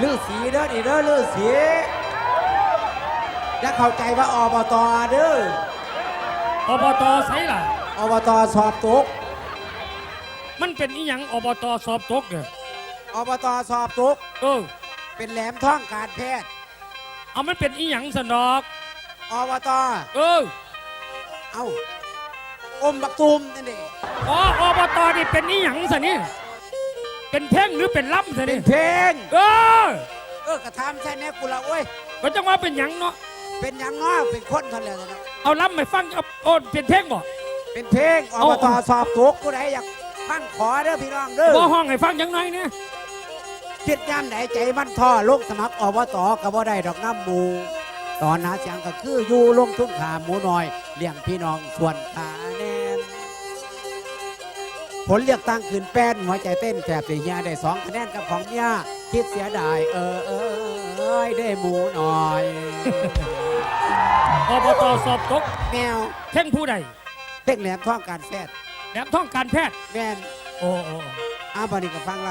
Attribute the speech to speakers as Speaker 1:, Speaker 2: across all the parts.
Speaker 1: ลือสีเด้อนี่เด้อลือสีอย่าเข้าใจว่าอบตเด้อ
Speaker 2: อบตไสล่ะ
Speaker 1: อบตสอบตก
Speaker 2: มันเป็นอีหยังอบตสอบตกเนี่ย
Speaker 1: อบตสอบตก
Speaker 2: เออ
Speaker 1: เป็นแหลมท้องการแพทย์
Speaker 2: เอามันเป็นอีหยังสนอก
Speaker 1: อบต
Speaker 2: เออ
Speaker 1: เอาอมบักตูมนั่นเอง
Speaker 2: อ๋ออบตนี่เป็นอีหยังสนี่ เป็นเพ่งหรือเป็นล่ำส
Speaker 1: เป็
Speaker 2: นี่
Speaker 1: นเพลง
Speaker 2: เออ
Speaker 1: เออกระทำใช่แน่กูละโอ้ย
Speaker 2: ก็จังว่าเป็นหยังเนาะ
Speaker 1: เป็นหยังง้อเป็นคนเท่านั้นแหละนะ
Speaker 2: เอาล่ำไม่ฟังเอาโอ้เป็นเพ่งบ่
Speaker 1: เป็นเพลงอบตสอบตกกูได้อยากฟังขอเด้อพี่น้องเด้อ
Speaker 2: บ่ห้องให้ฟังยังไงเนี่ย
Speaker 1: คิดย่ำไหนใจมันท่อลงสมัครอบตก็บ่ได้ดอกน้ำหมู ตอนหาเสียงก็คืออยู่ลงทุนขาหมูน้อยเลี้ยงพี่น้องส่วนขาแนน ผลเลือกตั้งขึ้นแป้นหัวใจเต้นแถบสีเฮียได้สองคะแนนกับของเมียคิดเสียดายเออเออเอ้ยได้หมูหน่อย
Speaker 2: อบตสอบตก
Speaker 1: แมว
Speaker 2: เพ่งผู้ใด
Speaker 1: เพ่งแหลมท้องการแฟด
Speaker 2: แหลมท้องการแพทย์
Speaker 1: แม่น
Speaker 2: โอ้โอ้
Speaker 1: เอาบัดนี้ก็ฟังล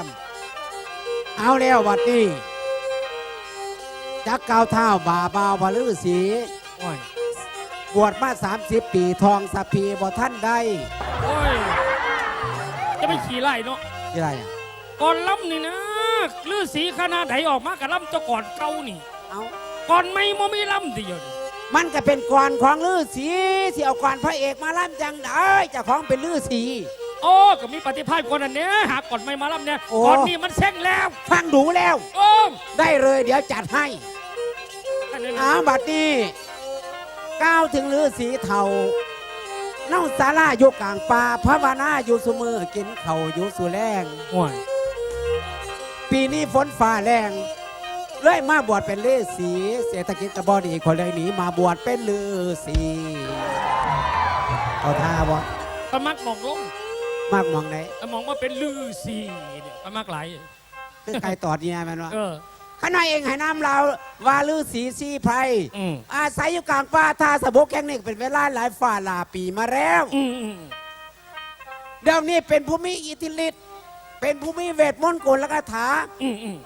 Speaker 1: ำเอาแล้ววัดนี้จักเกาวเท้าบ่าบาวพลือสี
Speaker 2: โอ้ย
Speaker 1: บวชมา30ปีทองสะพีบ่ท่านได้
Speaker 2: โอ้ยจะไม่ ขี่ไล่เนาะ
Speaker 1: ที่ไรอะ
Speaker 2: ก่อนล่ำนี่นะลือสีขนาดไหนออกมากับล่ำเจ้าก่อนเก่านี่
Speaker 1: เอา
Speaker 2: ก่อนไม่มมีล่ำเดียวนี่
Speaker 1: มันก็เป็นกรของลือสีที่เอากรพระเอกมาล่ำจังได้เจ้าของเป็นลือสี
Speaker 2: โอ้ก็มีปฏิภาณคนอันเนี้ยหากก่อนไม่มาล่ำเนี่ย
Speaker 1: โอ้
Speaker 2: ก่อนนี้มันเซ็งแล้ว
Speaker 1: ฟังดูแล้ว
Speaker 2: โอ้
Speaker 1: ได้เลยเดี๋ยวจัดให้
Speaker 2: อันนี้
Speaker 1: อ้าวบัดนี้ก้าวถึงลือสีเทา เน่าสาราอยู่กลางป่าพระวานาอยู่สุมือกินเข่าวอยู่สุแรง
Speaker 2: โอ้ย
Speaker 1: ปีนี้ฝนฟ้าแรงเลยมาบวชเป็นลือสีเศรษฐกิจกระบอดีคนเลยหนีมาบวชเป็นลือสีเอาท่าบ่
Speaker 2: ก็มักมองลง
Speaker 1: มากมองไหน
Speaker 2: ก็มองว่าเป็นลือสีเนี่ยก็มักหลาย
Speaker 1: คือใครตอดเนี่ยแมันวะ
Speaker 2: เออ
Speaker 1: ข้าน้อยเองให้น้ำเราว่าลือสีสีไพร
Speaker 2: อืม
Speaker 1: อาศัยอยู่กลางป่าท่าสะบกแข้งนี่เป็นเวลาหลายฝ่าหลายปีมาแล้ว
Speaker 2: อืมอืม
Speaker 1: เดี๋ยวนี้เป็นผู้มีอิทธิฤทธิ์เป็นผู้มีเวทมนต์กลและคาถา
Speaker 2: อืมอืม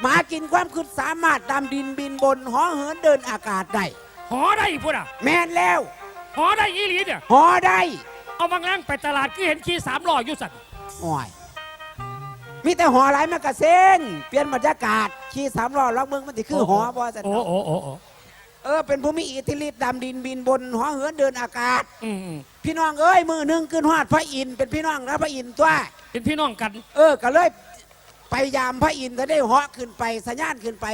Speaker 1: หมากินความคืดสามารถดำดินบินบนหอเหินเดินอากาศได้
Speaker 2: หอได้พูดอะ
Speaker 1: แม่นแล้ว
Speaker 2: หอได้อีหลีเนี่ย
Speaker 1: หอได้
Speaker 2: เอาบางแรงไปตลาดก็เห็นขี่สามล้ออยู่สัตว์
Speaker 1: โอ้ย มีแต่หอหลายมากระเซ็นเปลี่ยนบรรยากาศขี่สามล้อล็อกเมืองมันติคือหอบ่สัน
Speaker 2: โอ้โอ้โอ้โอ้
Speaker 1: เออเป็นผู้มีอิทธิฤทธิ์ดำดินบินบนหอเหินเดินอากาศ
Speaker 2: อืมอืม
Speaker 1: พี่น้องเอ้ยมือหนึ่งขึ้นหอดพระอินทร์เป็นพี่น้องนะพระอินทร์ตัว
Speaker 2: เป็นพี่น้องกัน
Speaker 1: เออก็เลยไปยามพระอินทร์จะได้เหาะขึ้นไปสัญญาณขึ้นไป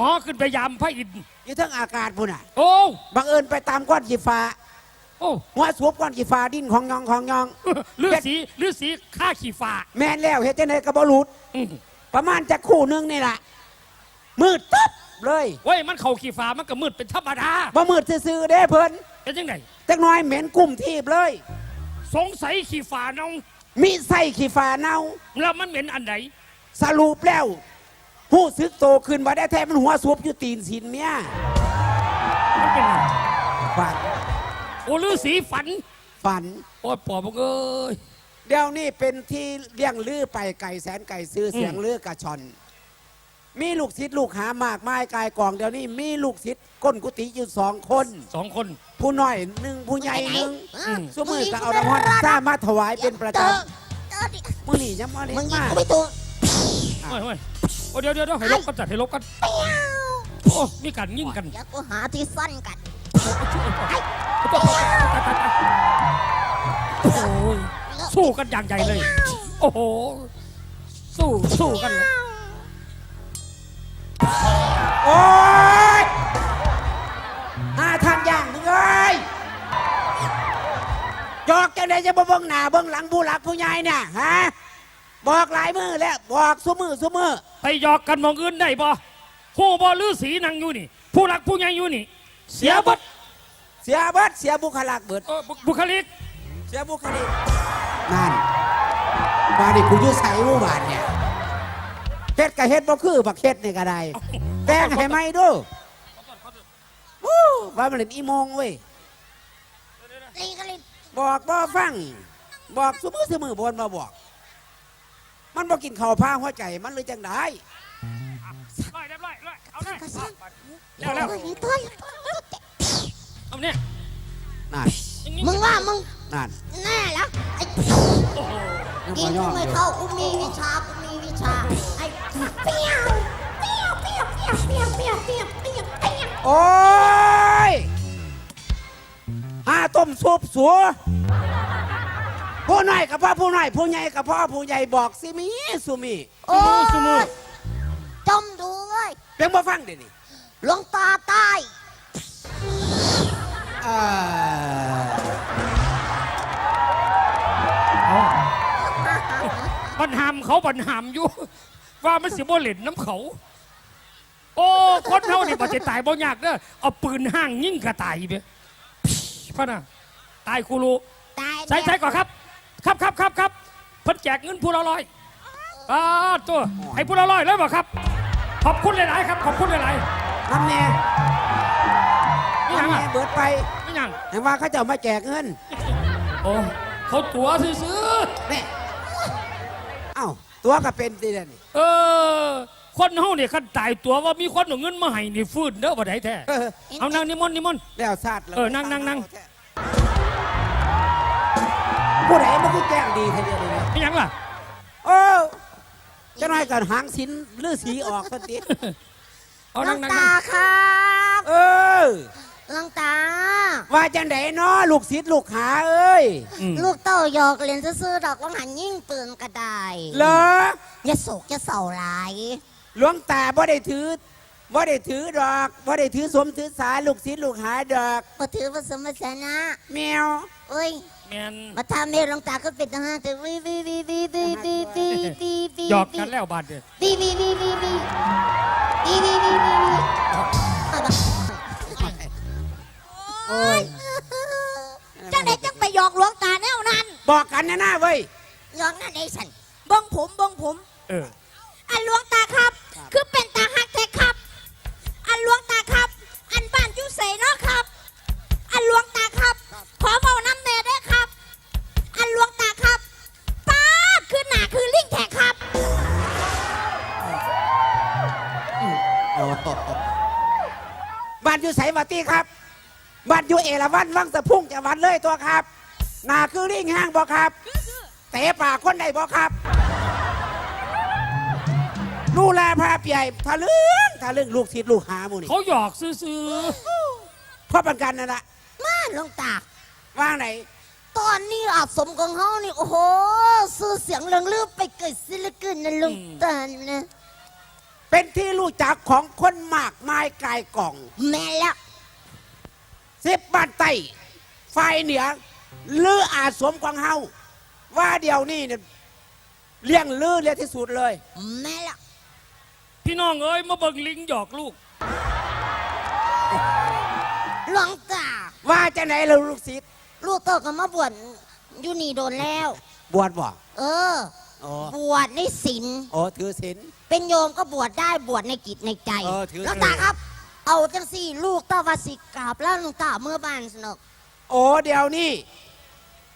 Speaker 2: อ๋อขึ้นไปยามพระอินทร์
Speaker 1: อยู่เทั้งอากาศพุ่นอะ
Speaker 2: โอ้
Speaker 1: บังเอิญไปตามก้อนกีฟ้า
Speaker 2: โอ้
Speaker 1: หัวสวบก้อนกีฟ้าดิ้นของยองของยอง
Speaker 2: ลือสีลือสีฆ่าขี่ฟ้า
Speaker 1: แม่นแล้วเฮ็ดจังไดก็บ่หลุด
Speaker 2: อืม
Speaker 1: ประมาณจะคู่หนึงนี่แหละมืดตึ๊บเลย
Speaker 2: เว้ยมันเข่าขี่ฟ้ามันก็มืดเป็นธรรมดา
Speaker 1: บ่มืดซื่อๆเด้เพิ่น
Speaker 2: เป็นยังไง
Speaker 1: จักหน้อยเหม็นกุ้มทีบเลย
Speaker 2: สงสัยขี่ฟ้าน้อง
Speaker 1: มีไส้ขี้ฟ้าเน่า
Speaker 2: แล้วมันเหม็นอันไหน
Speaker 1: สรุปแล้วหู้ซึกโตขึ้นมาได้แท้มันหัวสวบอยู่ตีนสินเมีย
Speaker 2: มันเป็นไง
Speaker 1: ฝัน
Speaker 2: โอ้ลือสีฝัน
Speaker 1: ฝัน
Speaker 2: โอ้ยปอบมึงเอ้ย
Speaker 1: เดี๋ยวนี้เป็นที่เลี้ยงลือไปไก่แสนไก่ซื้อเสียงลือกระชอน มีลูกศิษย์ลูกหามากมายกายกองเดี๋ยวนี้มีลูกศิษย์ก้นกุฏิอยู่สองคน
Speaker 2: สองคน
Speaker 1: ผู้น้อยหนึ่งผู้ใหญ่หนึ่ง
Speaker 2: อืม
Speaker 1: สมือก็เอาน้ำมันซ่ามาถวายเป็นประจ
Speaker 3: เจอเจอดิำ
Speaker 1: มื่อนี่ยังมาเล็
Speaker 3: มึ
Speaker 1: ก
Speaker 3: งยิง
Speaker 1: มาก
Speaker 3: กูไม่ตัว
Speaker 2: โอ้ยโอ้ยโอ้ยเดี๋ยวเดี๋ยวเดี๋ยวให้ลบกันจัดให้ลบกัน โอ้ มีการยิงกัน
Speaker 3: เดี๋ยวกูหาที่ซ่อนกัน
Speaker 2: โอ้ยสู้กันอย่างใหญ่เลย โอ้โห สู้สู้กันเลย
Speaker 1: โอ้ยอาทานย่างมึงเอ้ยจอกจังไดจะบ่เบิ่งหน้าเบิ่งหลังผู้หลักผู้ใหญ่เนี่ยฮะ บอกหลายมือแล้วบอกสุมือสุมือ
Speaker 2: ไปหยอกกันมองอื่นได้บ่หูบ่ลือสีนังอยู่นี่ ผู้รักผู้ใหญ่อยู่นี่ เสียบัด
Speaker 1: เสียเบิดเสียบุคลากเบิด
Speaker 2: เออบุบุคลิก
Speaker 1: เสียบุคลิกนั่นบาดนีกูอยู่ใส่หมู่บ้านเนี่ยเฮ็ดกับเฮ็ดบ่คือบักเฮ็ดนี่ก็ได้แต่งให้ไหมดูวู้ว่ามันเล่นอีโมงเว้ย
Speaker 3: ตีกันเลย
Speaker 1: บอกบ่ฟัง บอกสมือสมือบนมาบอก มันบ่กินข้าวผ้าหัวใจมันเลยจังได้
Speaker 2: ร้อยเรียบร้อยร้อยเอาได้
Speaker 3: ก็สั่ง
Speaker 2: แล้วแล้ว
Speaker 3: โอ้ยตัวใหญ่
Speaker 2: เอาเนี่ย
Speaker 1: นั่น
Speaker 2: อย่างนี้
Speaker 3: มึงว่ามึง
Speaker 1: นั่น
Speaker 3: แน่แล้วไอ้
Speaker 2: โอ้โห
Speaker 1: ยัง
Speaker 3: กิ
Speaker 1: บ่
Speaker 3: น
Speaker 1: ย
Speaker 3: กู
Speaker 1: อม
Speaker 3: ไม่
Speaker 1: อยู่
Speaker 3: เข้ากูมีวิชากูมีวิชาไอ้เปี้ยวเปี้ยวเปี้ยวเปี้ยวเปี้ยวเปี้ยวเปี้ยวเปี้ยวเปี้ยว
Speaker 1: โอ้ยหาต้มซุปสัวผู้น้อยกับพ่อผู้น้อยผู้ใหญ่กับพ่อผู้ใหญ่บอกสิมีสุมี
Speaker 3: โอ้
Speaker 2: สมุ
Speaker 3: ยจมดูเลย
Speaker 1: เพียงบ่ฟังเดี๋ยวนี้
Speaker 3: หลวงตาใต้
Speaker 1: เขา
Speaker 2: ปัญหามอยู่ ว่ามันสิบ่เล่นน้ำเขา โอ้คนเฮานี่บ่จะตายบ่ยากเด้อเอาปืนห้างยิงกระตายเบ้พ่ะน่ะตายคูรู
Speaker 3: ตาย
Speaker 2: ใช่ใช่ก่อนครับ ครับครับครับครับเพิ่นแจกเงินผู้ละร้อยอ่าตัวให้ผู้ละร้อยเลยบ่ครับ ขอบคุณหลายๆครับ ขอบคุณหลาย
Speaker 1: น้ำแน่
Speaker 2: ๆนี่หยัง
Speaker 1: น้ำ
Speaker 2: อะ
Speaker 1: แน่เบิดไป
Speaker 2: นี่หยัง
Speaker 1: เห็นว่าเขาจะเอามาแจกเงิน
Speaker 2: โอ้เขาตัวซื้อ
Speaker 1: แน่เอ้า ตัวก็เป็นตีเดยวนี่
Speaker 2: ๆเออ คนเฮาเนี่ยคันตายตัวว่ามีคนเอาเงินมาให้นี่ฟื้นเด้อบ่ได้แท้
Speaker 1: เออ
Speaker 2: เอานั่งนิมนต์นิมนต์
Speaker 1: แล้วซาดแล้ว
Speaker 2: เออนั่งนั่งนั่ง
Speaker 1: ผู้ใดมันคือแจ้งดีทีเดียวเลยเนี่ย
Speaker 2: นี่หยังล่ะ
Speaker 1: โอ้เจะน้อยกันหางสินหรือสีออกสันติ
Speaker 2: เอา
Speaker 3: หล
Speaker 2: นั่
Speaker 3: ว
Speaker 2: ง
Speaker 3: ง
Speaker 2: นั่ง
Speaker 3: ตา
Speaker 2: นั่ง
Speaker 3: ครับ
Speaker 1: เออ
Speaker 3: หลวงตา
Speaker 1: ว่าจังไดเนาะลูกศิษย์ลูกหาเอ้ย
Speaker 2: อืม
Speaker 3: ลูกเต้าหยอกเล่นซื่อๆดอกว่าหันยิ่งปืนก็ได้
Speaker 1: เหรอ
Speaker 3: อย่าโศกอย่าเศร้าหลาย
Speaker 1: หลวงตาบ่ได้ถือบ่ได้ถือดอกบ่ได้ถือสมถือสาลูกศิษย์ลูกหาดอก
Speaker 3: มาถือว่าสมชนะ
Speaker 1: แมว
Speaker 3: เอ้ย
Speaker 2: แม่น
Speaker 3: มาทำให้หลวงตาก็เป็นทหารแต่วีวีวีวีวีวีวีวีวี
Speaker 2: หยอกกันแล้วบาดเด้อ
Speaker 3: วีวีวีวีวีวีวีวีวีวี
Speaker 1: โอ้ย
Speaker 3: จังไหนจังไปหยอกหลวงตาแนวนั้น
Speaker 1: บอกกันนะนะเว้ย
Speaker 3: หยอกนั่นไอ้สันเบิ้งผมเบิ้งผม
Speaker 2: เออ
Speaker 3: อันหลวงตาครับ คือเป็นตาฮักแท้ครับ อันหลวงตาครับ อันบ้านอยุใส่เนาะครับ อันหลวงตาครับ ขอเมาน้ำเนได้ครับ อันหลวงตาครับป้าดคือหนาคือลิงแท้ครับ
Speaker 1: โอ้โหบ้านอยู่ไสวัตี้ครับ บ้านอยู่เอราวันวังสะพุ่งจังหวัดเลยตัวครับหนาคือริ่งห้างบ่ครับเตะปากคนใดบ่ครับลูแลพาเปียทะลึ่งทะลึ่งลูกศิษย์ลูกหาหมูนี่
Speaker 2: เขาหยอกซื่อ
Speaker 1: พ่อปันกันนั่นแหละ
Speaker 3: มาหลวงตา
Speaker 1: ว่างไหน
Speaker 3: ตอนนี้อาสมของเฮานี่ โอ้โหสื่อเสียงเรื่องลือไปเกิดซิลิเกนนะหลวงตานะ
Speaker 1: เป็นที่รู้จักของคนมากมายกายกล่อง
Speaker 3: แม่แล้ว
Speaker 1: สิบบ้านไต้ฝ่ายเหนือลืออาสมของเฮาว่าเดี๋ยวนี้เนี่ยเลี้ยงลือเลี้ยงที่สุดเลย
Speaker 3: แม่แล้ว
Speaker 2: ๆพี่น้องเอ้ยมาเบิ่งลิงหยอกลูก
Speaker 3: หลวงตา
Speaker 1: ว่าจะไหนเราลูกศิษย์
Speaker 3: ลูกเต้าก็มาบวชอยู่นี่โดนแล้ว
Speaker 1: บวชบ่
Speaker 3: เออ
Speaker 1: โอ้
Speaker 3: บวชในศีล
Speaker 1: โอ้ถือศีล
Speaker 3: เป็นโยมก็บวชได้บวชในกิจในใจ
Speaker 1: เออถือ
Speaker 3: หลวงตาครับ เอาจังสี่ลูกเต้าวาสิกราบแล้วหลวงตาเมื่อบ้านสนุก
Speaker 1: โอ้เดี๋ยวนี้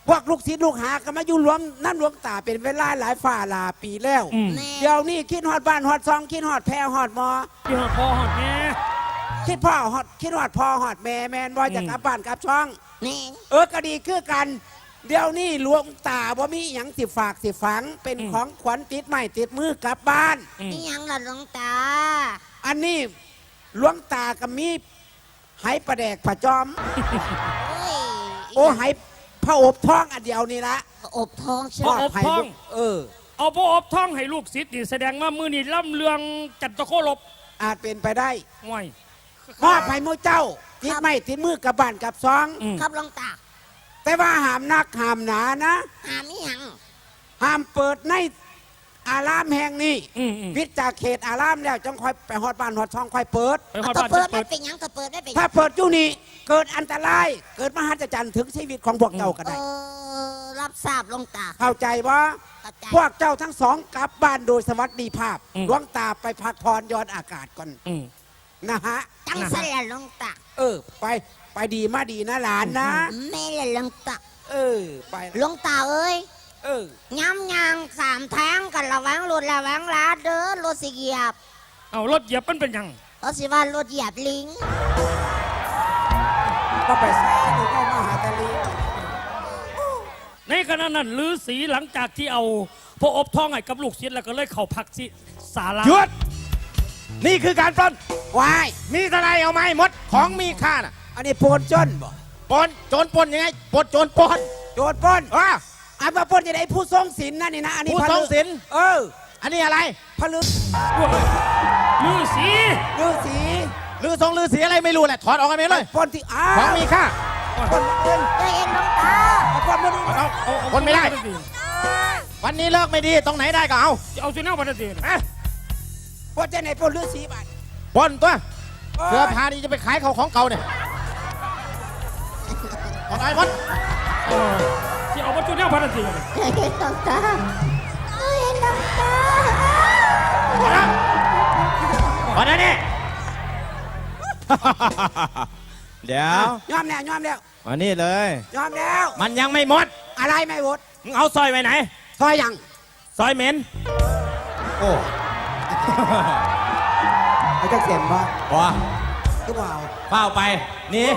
Speaker 1: พวกลูกศิษย์ลูกหาก็มาอยู่รวมน้ำหลวงตาเป็นเวลาหลายฝ่าหลายปีแล้ว
Speaker 2: อืม
Speaker 3: แม่
Speaker 1: เดี๋ยวนี้คิดฮอดบ้านฮอดซองคิดฮอดแพรฮอดหมอ
Speaker 2: พี่ฮอดพ่อฮอดแม่
Speaker 1: คิดพ่อฮอดคิดฮอดพ่อฮอดแม่แมนบ่จะ
Speaker 2: อืม
Speaker 1: กลับบ้านกลับช่อง
Speaker 3: แม่
Speaker 1: เออก็ดีคือกัน เดี๋ยวนี้หลวงตาบ่มีหยังสิฝากสิฝัง เป็นของขวัญติดไม้ติดมือกลับบ้าน
Speaker 2: อืม
Speaker 3: นี่ยังล่ะหลวงตา
Speaker 1: อันนี้ หลวงตาก็มีไหประแดกผะจอม
Speaker 3: เฮ้ย
Speaker 1: โอ้ไหพระอบท้องอันเดียวนี่ละ
Speaker 3: อบทองใช่
Speaker 1: ท
Speaker 3: ไหม
Speaker 1: อดไผ่ลูกเออ
Speaker 2: เอาพ่ออบท่องให้ลูกศิษย์นี่แสดงว่ามือนี่ล่ำเลืองจันตะโคลบ
Speaker 1: อาจเป็นไปได้
Speaker 2: ห่วย
Speaker 1: มอบให้หมูเจ้าติดไม้ติดมือกับบ้านกับซอง
Speaker 2: อืม
Speaker 3: ครับหลวงตา
Speaker 1: แต่ว่าห้ามนักห้ามหนานะ
Speaker 3: หามิยัง
Speaker 1: ห้ามเปิดใน อารามแห่งนี้
Speaker 2: อืมอืม
Speaker 1: พิจจากเขตอารามแล้วจังค่อยไปฮอดบ้านฮอดช่องค่อยเปิด
Speaker 2: ไปฮอด
Speaker 3: ก็
Speaker 2: บ้าน
Speaker 3: เปิด
Speaker 2: จะ
Speaker 3: ไม่
Speaker 2: เปิด
Speaker 3: เป็นหยังก็เปิดได้เป็นห
Speaker 1: ถ้า
Speaker 3: ยัง
Speaker 1: เปิดอยู่นี่เกิดอันตราย เกิดมหัศจรรย์ถึงชีวิตของพวกเจ้าก็
Speaker 3: เอ
Speaker 1: ได้
Speaker 3: อรับทราบหลวงตา
Speaker 1: เข้าใจว่า
Speaker 3: เข้าใจ
Speaker 1: พวกเจ้าทั้งสองกลับบ้านโดยสวัสดิภาพหลวงตาไปพักผ่อนย้อนอากาศก่อน
Speaker 2: อืม
Speaker 1: นะฮะ
Speaker 3: จังสละหลวงตา
Speaker 1: เออ ไปไปดีมาดีนะหลานนะ
Speaker 3: แม่ละหลวงตา
Speaker 1: เออ ไป
Speaker 3: หลวงตาเอ้ย
Speaker 1: เออ
Speaker 3: ย้ำยางสามแทงกันระวังรถระวังลาดเด้อรถสิเหยียบ
Speaker 2: เอารถเหยียบมันเป็นหยัง
Speaker 3: เขาสิว่ารถเหยียบลิง
Speaker 1: ก็ไปซ่าหนูก็มาหาตะลี
Speaker 2: ในขณะนั้นฤาษีหลังจากที่เอาพระอบทองให้กับลูกศิษย์แล้วก็เลยเข้าพักสิศาลา
Speaker 4: หยุด นี่คือการปล้น
Speaker 1: วาย
Speaker 4: มีทนายเอาไหมหมดของมีค่าน่ะ
Speaker 1: อันนี้โปนจนบ่
Speaker 4: ปล้นโจรปล้นยังไงปล้นโจรปล้น
Speaker 1: โจรปล้น
Speaker 4: อะ
Speaker 1: อันมาปล้นจะได้ผู้ทรงศีลนั่นนี่นะอันนี้
Speaker 4: ผู้
Speaker 1: พะ
Speaker 4: ทรงศีล
Speaker 1: เออ
Speaker 4: อันนี้อะไร
Speaker 1: พะลึก
Speaker 2: ฤาษี
Speaker 1: ฤาษี
Speaker 4: ลือทรงลือเสียอะไรไม่รู้แหละถอดออกกันไปเลย
Speaker 1: ปล้นที่อ้า
Speaker 4: ของมีค่า
Speaker 1: ปล้นเงิน
Speaker 3: ใจเย็นน้องตา
Speaker 1: เอาปล้นมาดู
Speaker 4: เอาคนไม่ได้ วันนี้เลิกไม่ดีตรงไหนได้ก็เอา
Speaker 2: เอาสิแนวบันเดน
Speaker 4: อะ
Speaker 1: ปล้นจะไหนปล้นฤาษีบัด
Speaker 4: ปล้นตัว
Speaker 1: เออ
Speaker 4: เสื้อผ้านี่จะไปขายเขาของเก่าเนี่ยของไอ้หมด
Speaker 2: ที่เอาวัตถุแนวบันเดน
Speaker 3: ใจเย็นน้องตาใจเย็นน้องตา
Speaker 4: พอแล้วพอแล้วนี่เดี๋ยวย
Speaker 1: อมแล้วยอมแล้ว
Speaker 4: มานี่เลย
Speaker 1: ยอมแล้ว
Speaker 4: มันยังไม่หมด
Speaker 1: อะไรไม่หมด
Speaker 4: มึงเอาซอยไว้ไหน
Speaker 1: ซอยยัง
Speaker 4: ซอยเหม็นโอ้
Speaker 1: เอาจะเสียมบ่
Speaker 4: พอ
Speaker 1: หรือเปล่า
Speaker 4: เฝ้าไปนี่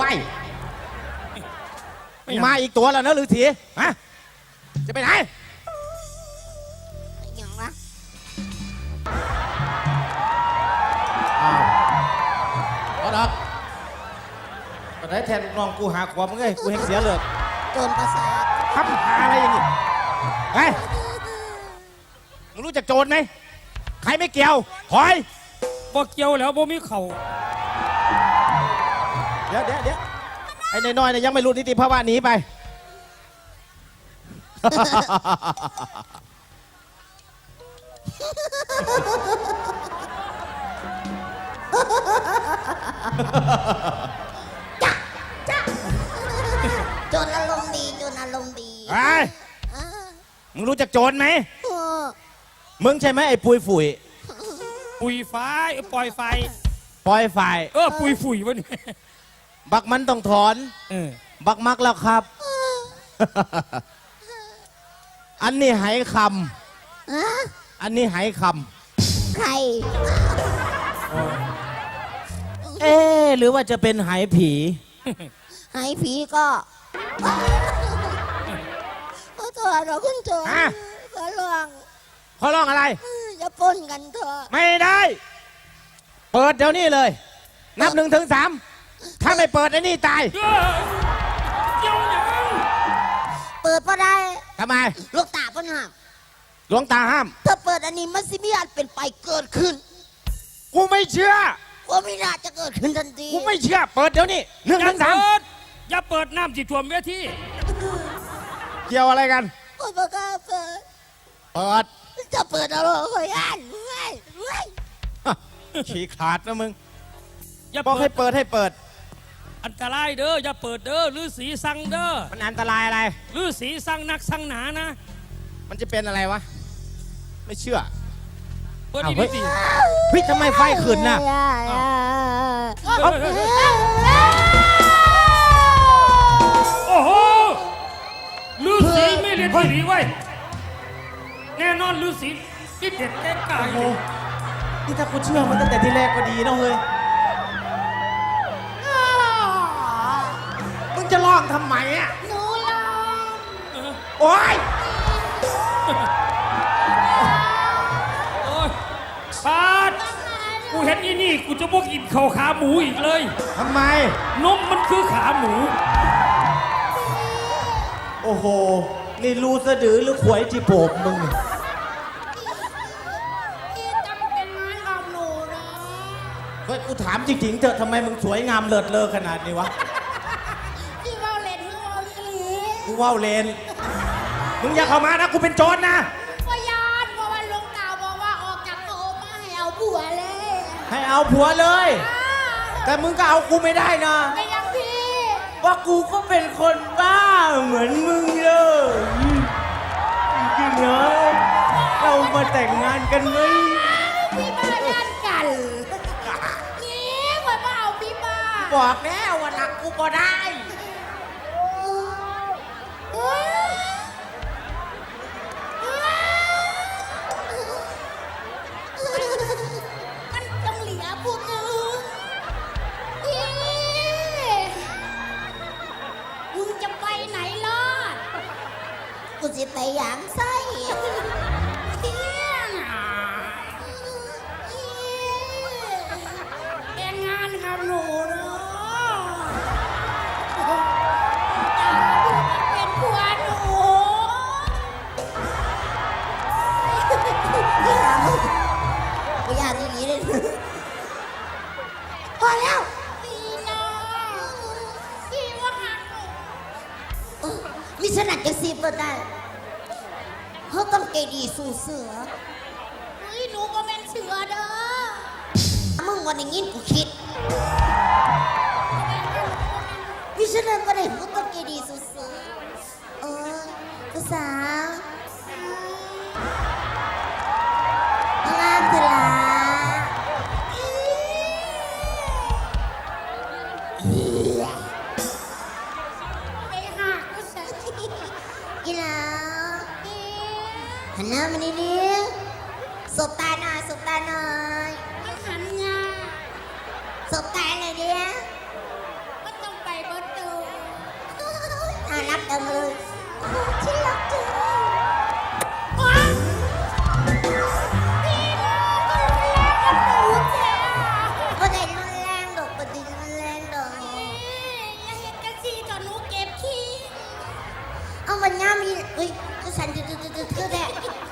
Speaker 4: ว้าย มาอีกตัวแล้วนะฤาษีฮะจะไปไหน
Speaker 3: อย่างวะ
Speaker 4: อ้าวรถออกไปไหนแทนลูกน้องกูหาขวบมึงเอ้ยกูเห็นเสียเลย
Speaker 3: โจรประสาท
Speaker 4: ทำหาอะไรอย่างนี้ไอ้ยมึงรู้จักโจรไหมใครไม่เกี่ยวถอย
Speaker 2: บ่เกี่ยวแล้วบ่มีเข่า
Speaker 4: เดี๋ยวเดี๋ยวเดี๋ยว ไอ้น้อยๆเนี่ยยังไม่รู้นิติภาวะหนีไป
Speaker 3: โจรอารมณ์ดีจรอารมณ์ดี
Speaker 4: ไอ้ย
Speaker 3: อ่า
Speaker 4: มึงรู้จักโจรไหม
Speaker 3: โอ้
Speaker 4: มึงใช่ไหมไอ้ปุยฝุ่ย
Speaker 2: ปุยไฟเอ้ยปล่อยไฟ
Speaker 4: ปล่อยฝ่าย
Speaker 2: เออปุยฝุ่ยวะเนี่ย
Speaker 4: บักมันต้องถอน
Speaker 2: เออ
Speaker 4: บักมักแล้วครับ อันนี้ไหค
Speaker 3: ฮะำ
Speaker 4: อันนี้ไหค
Speaker 3: ใครำ
Speaker 4: เอ๊ะหรือว่าจะเป็นไหผี
Speaker 3: หายผีก็ขอโทษเราคุณโจร
Speaker 4: ฮะ
Speaker 3: ขอร้อง
Speaker 4: เขาร้องอะไร
Speaker 3: อย่าปล้นกันเถอะ
Speaker 4: ไม่ได้ เปิดเดี๋ยวนี้เลย นับหนึ่งถึงสาม ถ้าไม่เปิดไอ้นี่ตาย
Speaker 2: เออเกี่ยวหยัง
Speaker 3: เปิดพอได้
Speaker 4: ทำไม
Speaker 3: ลูกตาเพ่นห้าม
Speaker 4: หลวงตาห้าม
Speaker 3: ถ้าเปิดอันนี้มันสิมีอันเป็นไปเกิดขึ้น
Speaker 4: กูไม่เชื่อ
Speaker 3: ว่าไม่น่าจะเกิดขึ้นทันที
Speaker 4: กูไม่เชื่อ เปิดเดี๋ยวนี้หนึ่ง
Speaker 2: อย่า
Speaker 4: ถึงสาม
Speaker 2: เปิดอย่าเปิดน้ำจิตท่วมเวที
Speaker 4: เกี่ยวอะไรกัน
Speaker 3: เปิดประกาศเปิด
Speaker 4: เปิด
Speaker 3: จะเปิดอะไรคอยอ่านเว้ยเว้ย
Speaker 4: ฉีกขาดนะมึง
Speaker 2: อย่า
Speaker 4: บอก
Speaker 2: เปิ
Speaker 4: ให้
Speaker 2: ด
Speaker 4: เปิดให้เปิด
Speaker 2: อันตรายเด้ออย่าเปิดเด้อฤาษีสั่งเด้อ
Speaker 4: มันอันตรายอะไร
Speaker 2: ฤาษีสั่งนักสั่งหนานะ
Speaker 4: มันจะเป็นอะไรวะ ไม่เชื่อ
Speaker 2: เปิด
Speaker 4: อ้าว
Speaker 2: อี
Speaker 4: เฮ้
Speaker 2: ก
Speaker 4: ย
Speaker 2: ที
Speaker 4: เฮ้ยทำไมไฟขึ้นน่ะ
Speaker 2: เฮ้ยเฮ้ยเฮ้ยโอ้โหฤาษีไม่เรียนที่ดีไว้ยแน่นอนฤาษีที่เด็ดแก่กาย
Speaker 4: โอ้นี่ถ้ากูเชื่อมันตั้งแต่ที่แรกก็ดีนะเฮ้ย จะร้องทำไมอะ
Speaker 3: หนูลอง
Speaker 4: โอ๊ย
Speaker 2: โอ้ยปาดกูเห็นอีนี่กูจะบอกกินข้าวขาหมูอีกเลย
Speaker 4: ทำไม
Speaker 2: นมมันคือขาหมู
Speaker 4: โอ้โห นี่รูสะดือหรือขวยจีโปบมึงเนี่ย
Speaker 3: พี่จำเป็นไม้ของหนูนะ
Speaker 4: เฮ้ยกูถามจริงๆเถอะทำไมมึงสวยงามเลิศเลอขนาดนี้วะ
Speaker 3: ที่เราเล่นที่เราอีหลี
Speaker 4: กูว่าวเลน มึงอย่าเข้ามานะกูเป็นโจรนะ
Speaker 3: พยานเพราะว่าหลวงตาบอกว่าออกจากโตมาให้เอาผัวเลย
Speaker 4: ให้เอาผัวเลยแต่มึงก็เอากูไม่ได้นะ
Speaker 3: ไม่ยังพี่
Speaker 4: ว่ากูก็เป็นคนบ้าเหมือนมึงเลยจริงๆนะเรามาแต่งงานกันไหม
Speaker 3: พี่บ้าด้านกันนี่เหมือนว่าเอาพี่บ้า
Speaker 4: บอกแล้วว่ารักกูก็ได้
Speaker 3: Phải. ingin 哎，这山的，这这这特的。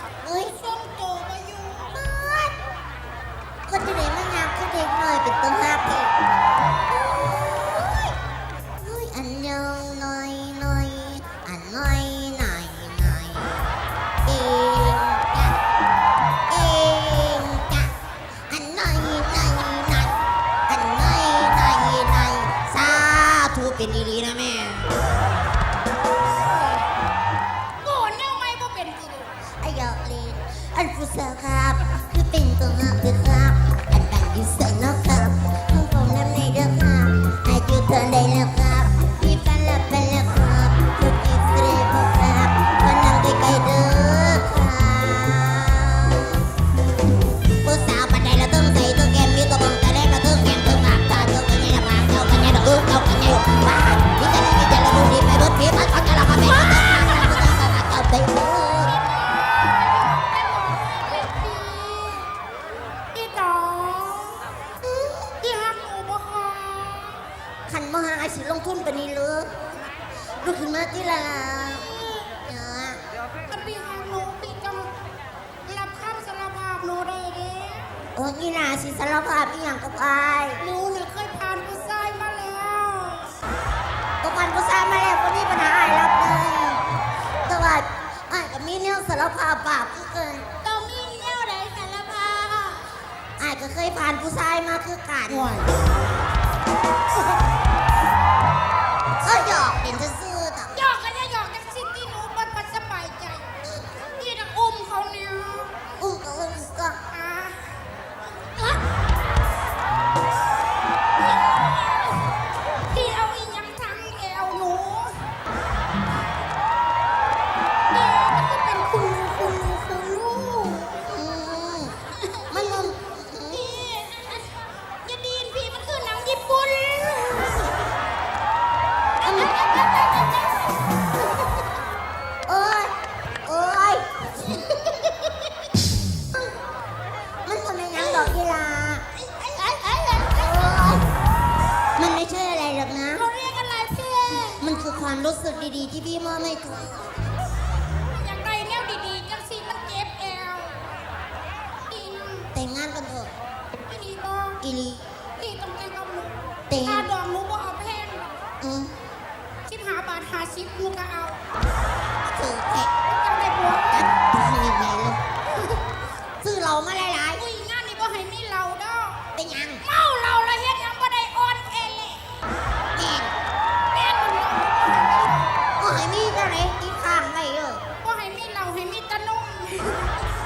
Speaker 3: มาที่ละลาเนาะอันพี่หา
Speaker 2: หนู
Speaker 3: ปิด
Speaker 2: กัรับคำสารภาพหนูได้เด้
Speaker 3: โอ้กีฬาสิสารภาพอีหย่างก็ไป
Speaker 2: หนูเคยผ่านผู้ชายมาแล้ว
Speaker 3: ก็ผ่านผู้ชายมาแล้วก็มีปัญหาอะไรรับเลยแต่ว่าไอ้ายก็มีเนี่ยสารภาพบาปคือเกิน
Speaker 2: ต้องมีแนวไรสารภาพ
Speaker 3: อ้ายก็เคยผ่านผู้ชายมาคือกัน เอ้ย
Speaker 2: หยอกเห็นจะ ค
Speaker 3: วามรู้สึกดีๆ ที่พี่มอบให้เธอ
Speaker 2: อยากได้แนวดีๆจังสินเจ็แอวอิน
Speaker 3: แต่งงานกัเถอะ
Speaker 2: อินีบอ
Speaker 3: อีลี
Speaker 2: นี่ต้งแต่งกับหนู
Speaker 3: แตา
Speaker 2: ดอกหนูบ่เพงหอก
Speaker 3: อ
Speaker 2: ชิบหาบหาชิบหนูก็เอา
Speaker 3: เธอแค่
Speaker 2: จังได้บัว
Speaker 3: ตัดตรงรเลยซื้อเรามาหลายๆ